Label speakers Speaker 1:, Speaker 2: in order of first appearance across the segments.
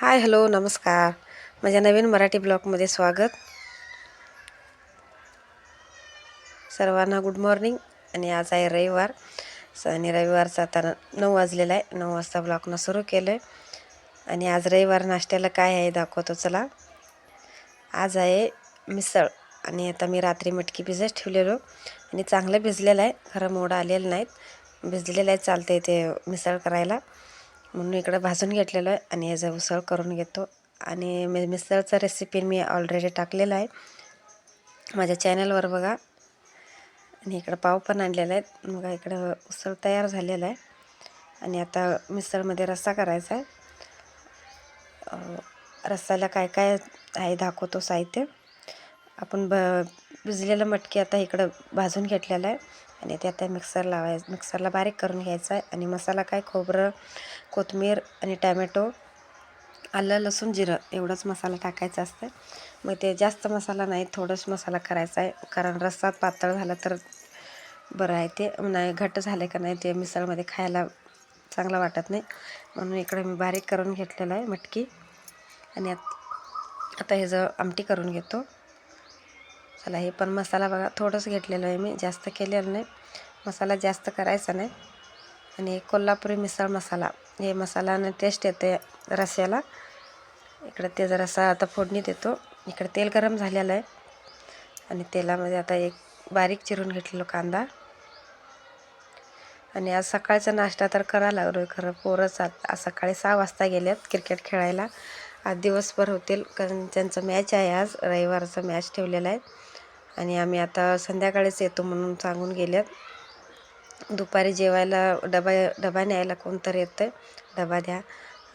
Speaker 1: Hi hello नमस्कार. माझ्या नवीन मराठी ब्लॉगमध्ये स्वागत. सर्वांना गुड मॉर्निंग आणि आज आहे रविवार. स आणि रविवारचा आता नऊ वाजलेला आहे. नऊ वाजता ब्लॉगनं सुरू केलं आहे आणि आज रविवार नाश्त्याला काय आहे दाखवतो चला. आज आहे मिसळ. आणि आता मी रात्री मटकी भिजत ठेवलेलो. आणि चांगलं भिजलेलं आहे. खरं मोडं आलेलं नाहीत. भिजलेलं आहे चालतं आहे ते मिसळ करायला. म्हणून इकडं भाजून घेतलेलं आहे आणि याचा उसळ करून घेतो. आणि मी मिसळचं रेसिपी मी ऑलरेडी टाकलेलं आहे. माझ्या चॅनलवर बघा. आणि इकडं पाव पण आणलेला आहे. मग इकडं उसळ तयार झालेला आहे. आणि आता मिसळमध्ये रस्सा करायचा आहे. रस्साला काय काय आहे दाखवतो साहित्य. आपण ब भिजलेलं मटकी आता इकडं भाजून घेतलेलं आहे. आणि ते आता मिक्सर लावायचं मिक्सरला बारीक करून घ्यायचं आहे. आणि मसाला काय? खोबरं कोथमीर आणि टॅमॅटो आलं लसूण जिरं एवढंच मसाला टाकायचा असतं. मग ते जास्त मसाला नाही थोडंच मसाला करायचा आहे. कारण रस्सा पातळ झाला तर बरं आहे ते. नाही घट्ट झाले का नाही ते मिसळमध्ये खायला चांगलं वाटत नाही. म्हणून इकडे मी बारीक करून घेतलेलं आहे मटकी. आणि आता हे जर आमटी करून घेतो. मसाला हे पण मसाला बघा थोडंच घेतलेलं आहे मी. जास्त केलेलं नाही. मसाला जास्त करायचा नाही. आणि कोल्हापुरी मिसळ मसाला हे मसाल्यानं टेस्ट येते रस्याला. इकडं ते रसा आता फोडणी देतो. इकडं तेल गरम झालेलं आहे. आणि तेलामध्ये आता एक बारीक चिरून घेतलेलो कांदा. आणि आज सकाळचा नाश्ता तर करा लागलो खरं. पोरंच आज सकाळी सहा वाजता गेल्यात क्रिकेट खेळायला. आज दिवसभर होतील. कारण त्यांचं मॅच आहे आज. रविवारचा मॅच ठेवलेला आहे. आणि आम्ही आता संध्याकाळीच येतो म्हणून सांगून गेल्यात. दुपारी जेवायला डबा डबा न्यायला कोणतरी येतं डबा द्या.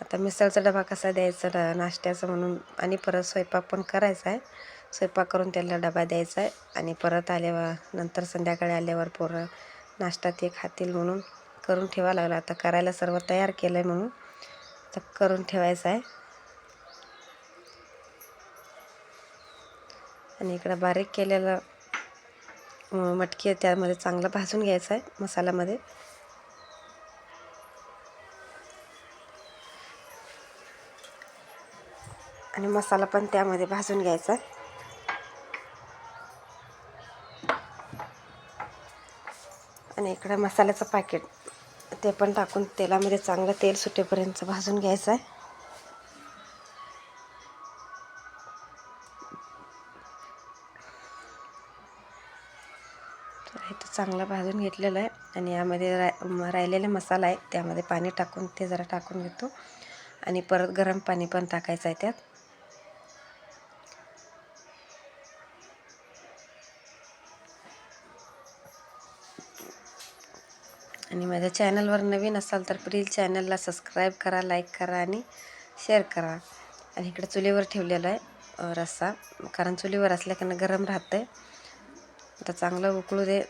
Speaker 1: आता मिसळचा डबा कसा द्यायचा? नाश्त्याचा म्हणून आणि परत स्वयंपाक पण करायचा आहे. स्वयंपाक करून त्याला डबा द्यायचा आहे. आणि परत आल्यावर नंतर संध्याकाळी आल्यावर पोरं नाश्ता ते खातील म्हणून करून ठेवा लागला. आता करायला सर्व तयार केलं आहे म्हणून. तर करून ठेवायचं आहे. आणि इकडं बारीक केलेलं मटकी आहे त्यामध्ये चांगलं भाजून घ्यायचं आहे मसाल्यामध्ये. आणि मसाला पण त्यामध्ये भाजून घ्यायचा आणि इकडं मसाल्याचं पॅकेट ते पण टाकून तेलामध्ये चांगलं तेल सुटेपर्यंत भाजून घ्यायचं आहे. तो चांगला भाजून घेतलेलं आहे. आणि यामध्ये रा राहिलेले मसाला आहे. त्यामध्ये पाणी टाकून ते जरा टाकून घेतो. आणि परत गरम पाणी पण टाकायचं आहे त्यात. आणि माझ्या चॅनलवर नवीन असाल तर प्लीज चॅनलला सबस्क्राईब करा लाईक करा आणि शेअर करा. आणि इकडे चुलीवर ठेवलेलं आहे रस्सा. कारण चुलीवर असल्याकडनं गरम राहतं आहे आता चांगलं उकळू दे.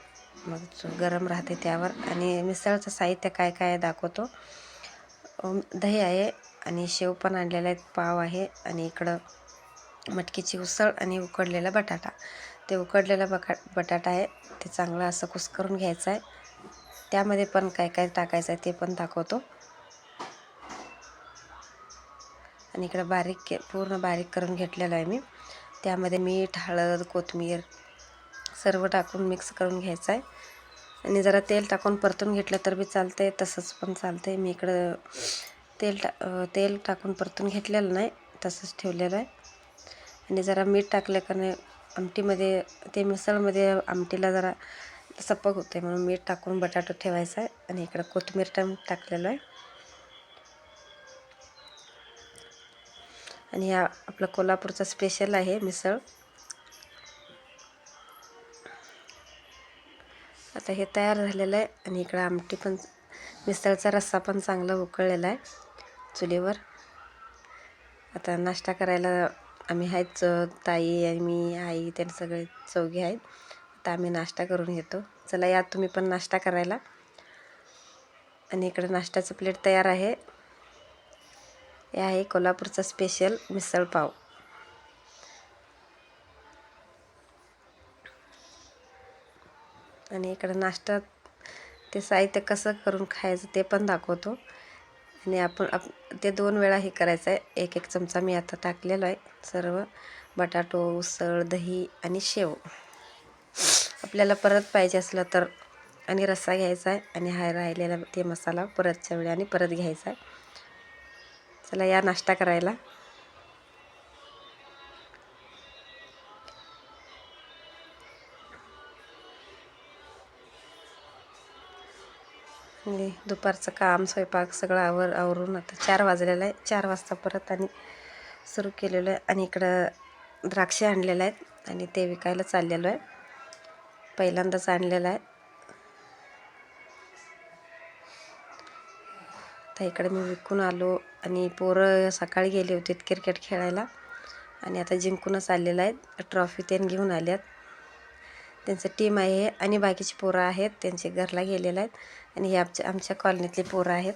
Speaker 1: मग गरम राहते त्यावर. आणि मिसळचं साहित्य काय काय दाखवतो. दही आहे आणि शेव पण आणलेला आहे. पाव आहे आणि इकडं मटकीची उसळ आणि उकडलेला बटाटा. ते उकडलेला बका बटाटा आहे. ते चांगलं असं कुस्करून घ्यायचं आहे. त्यामध्ये पण काय काय टाकायचं आहे ते पण दाखवतो. आणि इकडं बारीक के पूर्ण बारीक करून घेतलेलं आहे मी. त्यामध्ये मीठ हळद कोथिंबीर सर्व टाकून मिक्स करून घ्यायचं आहे आणि जरा तेल टाकून परतून घेतलं तर बी चालतं आहे तसंच पण चालतं आहे मी इकडं तेल टा तेल टाकून परतून घेतलेलं नाही तसंच ठेवलेलं आहे. आणि जरा मीठ टाकलं का नाही आमटीमध्ये ते मिसळमध्ये आमटीला जरा सपक होते म्हणून मीठ टाकून बटाटा ठेवायचा आहे. आणि इकडं कोथिंबीर टाम टाकलेलं आहे. आणि हा आपलं कोल्हापूरचा स्पेशल आहे मिसळ. आता हे तयार झालेलं आहे आणि इकडं आमटी पण मिसळचा रस्सा पण चांगला उकळलेला आहे चुलीवर. आता नाश्ता करायला आम्ही आहेत ताई आणि मी आई त्यांनी सगळे चौघे आहेत. आता आम्ही नाश्ता करून घेतो चला या तुम्ही पण नाश्ता करायला. आणि इकडं नाश्त्याचं प्लेट तयार आहे. हे आहे कोल्हापूरचा स्पेशल मिसळ पाव. आणि इकडं नाश्ता ते साहित्य कसं करून खायचं ते पण दाखवतो. आणि आपण आप ते दोन वेळा हे करायचं आहे. एक एक चमचा मी आता टाकलेलो आहे. सर्व बटाटो उसळ दही आणि शेव. आपल्याला परत पाहिजे असलं तर आणि रस्सा घ्यायचा आहे आणि हा राहिलेला ते मसाला परतच्या वेळी आणि परत घ्यायचा आहे. चला या नाश्ता करायला. मी दुपारचं काम स्वयंपाक सगळं आवर आवरून आता चार वाजलेलं आहे. चार वाजता परत आणि सुरू केलेलं आहे. आणि इकडं द्राक्षे आणलेलं आहेत आणि ते विकायला चाललेलो आहे. पहिल्यांदाच आणलेलं आहे. तर इकडे मी विकून आलो आणि पोरं सकाळी गेले होते क्रिकेट खेळायला. आणि आता जिंकूनच आलेलं आहेत. ट्रॉफी त्यांनी घेऊन आल्यात त्यांचं टीम आहे आणि बाकीची पोरं आहेत. त्यांचे घरला गेलेले आहेत. आणि हे आमच्या आमच्या कॉलनीतले पोरं आहेत.